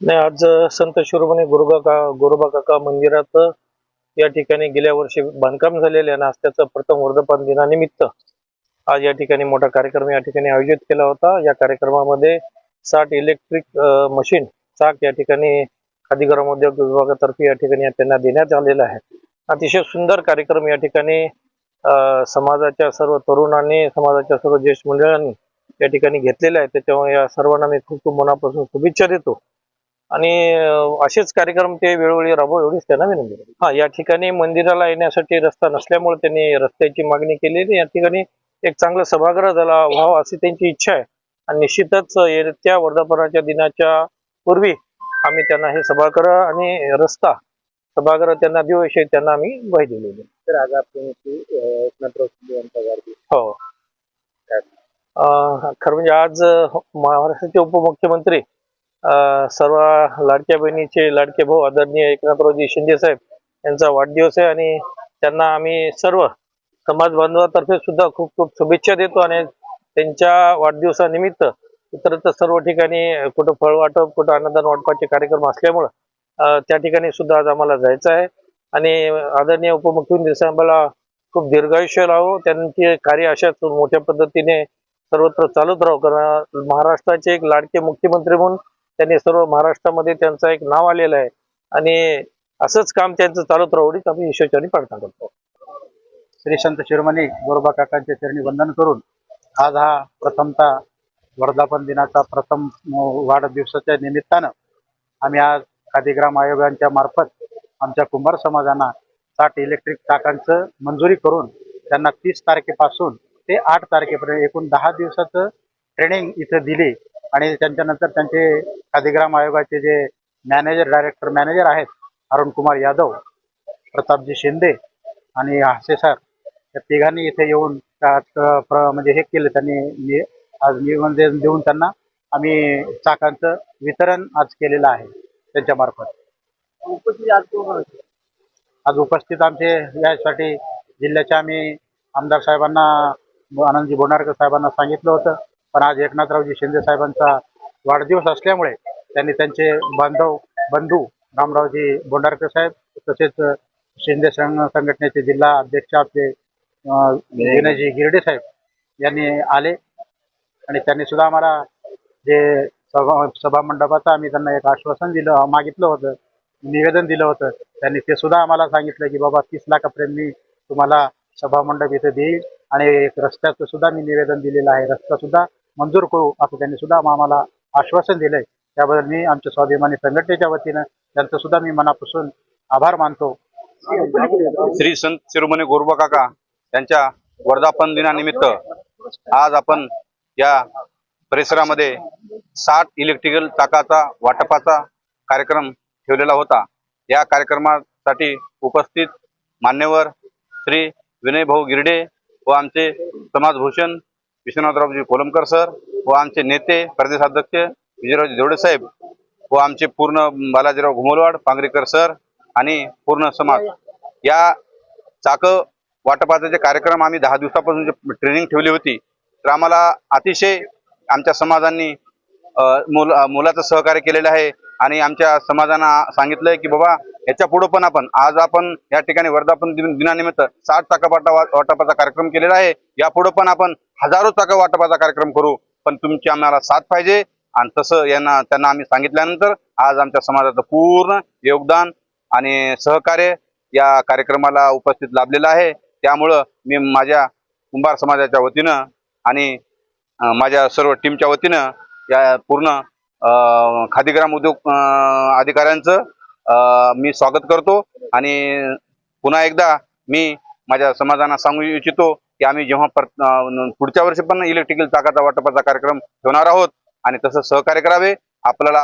नाही आज संत शिरोमणी गुरुबा का गुरुबा काका मंदिरात या ठिकाणी गेल्या वर्षी बांधकाम झालेले आहे आणि आज त्याचं प्रथम वर्धापन दिनानिमित्त आज या ठिकाणी मोठा कार्यक्रम या ठिकाणी आयोजित केला होता. या कार्यक्रमामध्ये साठ इलेक्ट्रिक मशीन चाक या ठिकाणी खादी ग्रामोद्योग विभागातर्फे या ठिकाणी त्यांना देण्यात आलेला आहे. अतिशय सुंदर कार्यक्रम या ठिकाणी समाजाच्या सर्व तरुणांनी समाजाच्या सर्व ज्येष्ठ मंडळांनी या ठिकाणी घेतलेले आहे. त्याच्यामुळे या सर्वांना मी खूप खूप मनापासून शुभेच्छा देतो. आणि असेच कार्यक्रम ते वेळोवेळी राबव एवढीच त्यांना विनंती करतो. हा या ठिकाणी मंदिराला येण्यासाठी रस्ता नसल्यामुळे त्यांनी रस्त्याची मागणी केलेली या ठिकाणी एक चांगलं सभागृह झाला व्हावं अशी त्यांची इच्छा आहे आणि निश्चितच येत्या वर्धापनाच्या दिनाच्या पूर्वी आम्ही त्यांना हे सभागृह आणि रस्ता सभागृह त्यांना देऊ अशी त्यांना आम्ही ग्वाही दिलेली. तर आज आपण हो अं, खरं म्हणजे आज महाराष्ट्राचे उपमुख्यमंत्री सर्व लाडक्या बहिणीचे लाडके भाऊ आदरणीय एकनाथरावजी शिंदे साहेब यांचा वाढदिवस आहे आणि त्यांना आम्ही सर्व समाज बांधवातर्फे सुद्धा खूप खूप शुभेच्छा देतो आणि त्यांच्या वाढदिवसानिमित्त इतरत्र सर्व ठिकाणी कुठं फळ वाटप कुठं अन्नदान वाटपाचे कार्यक्रम असल्यामुळं त्या ठिकाणी सुद्धा आज आम्हाला जायचं आहे. आणि आदरणीय उपमुख्यमंत्री साहेबाला खूप दीर्घायुष्य लावो. त्यांचे कार्य अशाच मोठ्या पद्धतीने सर्वत्र चालूच राहू. कारण महाराष्ट्राचे एक लाडके मुख्यमंत्री म्हणून त्यांनी सर्व महाराष्ट्रामध्ये त्यांचं एक नाव आलेलं आहे. आणि असंच काम त्यांचं चालूच राहू आम्ही ईश्वरचरणी प्रार्थना करतो. श्री संत शिरोमणी गोरोबा काकांच्या चरणी वंदन करून आज हा प्रथमतः वर्धापन दिनाचा प्रथम वाढदिवसाच्या निमित्तानं आम्ही आज खादीग्राम आयोगांच्या मार्फत आमच्या कुंभार समाजांना साठ इलेक्ट्रिक चाकांचं मंजुरी करून त्यांना तीस तारखेपासून ते आठ तारखेपर्यंत एकूण दहा दिवसाचं ट्रेनिंग इथं दिली. आणि त्यांच्यानंतर त्यांचे खादीग्राम आयोगाचे जे मॅनेजर डायरेक्टर मॅनेजर आहेत अरुण कुमार यादव प्रतापजी शिंदे आणि हासे सर या तिघांनी इथे येऊन म्हणजे हे केलं त्यांनी आज निबंधन देऊन त्यांना आम्ही चाकांचं वितरण आज केलेलं आहे त्यांच्या मार्फत. आज उपस्थित आमचे यासाठी जिल्ह्याच्या आम्ही आमदार साहेबांना आनंदजी बोंडारकर साहेबांना सांगितलं होतं. पण आज एकनाथरावजी शिंदे साहेबांचा वाढदिवस असल्यामुळे त्यांनी त्यांचे बांधव बंधू रामरावजी बोंडारकर साहेब तसेच शिंदे संघ संघटनेचे जिल्हा अध्यक्ष आपले विनयजी गिरडे साहेब यांनी आले. आणि त्यांनी सुद्धा आम्हाला जे सभा सभामंडपाचं आम्ही त्यांना एक आश्वासन दिलं मागितलं होतं निवेदन दिलं होतं त्यांनी ते सुद्धा आम्हाला सांगितलं की बाबा तीस लाखापर्यंत मी तुम्हाला सभामंडप इथे देईल. आणि एक रस्त्याचं सुद्धा मी निवेदन दिलेलं आहे. रस्ता सुद्धा मंजूर करू असं त्यांनी सुद्धा आम्हाला आश्वासन दिलंय. त्याबद्दल मी आमच्या स्वाभिमानी संघटनेच्या वतीनं त्यांचं सुद्धा मी मनापासून आभार मानतो. श्री संत शिरोमणी गोरबा काका यांच्या वर्धापन दिनानिमित्त आज आपण या परिसरामध्ये साठ इलेक्ट्रिकल चाकाचा वाटपाचा कार्यक्रम ठेवलेला होता. या कार्यक्रमासाठी उपस्थित मान्यवर श्री विनय भाऊ गिरडे व आमचे समाजभूषण विश्वनाथरावजी कोलमकर सर व आमचे नेते प्रदेशाध्यक्ष विजयरावजी जोडे साहेब व आमचे पूर्ण बालाजीराव घुमलवाड पांगरेकर सर आणि पूर्ण समाज. या चाक वाटपाचा जे कार्यक्रम आम्ही दहा दिवसापासून जे ट्रेनिंग ठेवली होती तर आम्हाला अतिशय आमच्या समाजांनी अ, मुल मुलाचं सहकार्य केलेलं आहे. आणि आमच्या समाजानं सांगितलंय की बाबा याच्यापुढे पण आपण आज आपण या ठिकाणी वर्धापन दिन- दिनानिमित्त साठ चाकापाटा वाटपाचा कार्यक्रम केलेला आहे. यापुढे पण आपण हजारो चाका वाटपाचा कार्यक्रम करू. पण तुमची आम्हाला साथ पाहिजे. आणि तसं यांना त्यांना आम्ही सांगितल्यानंतर आज आमच्या समाजाचं पूर्ण योगदान आणि सहकार्य या कार्यक्रमाला उपस्थित लाभलेलं आहे. त्यामुळं मी माझ्या कुंभार समाजाच्या वतीनं आणि माझ्या सर्व टीमच्या वतीनं या पूर्ण खादीग्राम उद्योग अधिकाऱ्यांचं मी स्वागत करतो आणि पुन्हा एकदा मी माझ्या समाजांना सांगू इच्छितो की आम्ही जेव्हा पर पुढच्या वर्षी पण इलेक्ट्रिकल चाकाचा वाटपाचा कार्यक्रम ठेवणार आहोत आणि तसं सहकार्य करावे. आपल्याला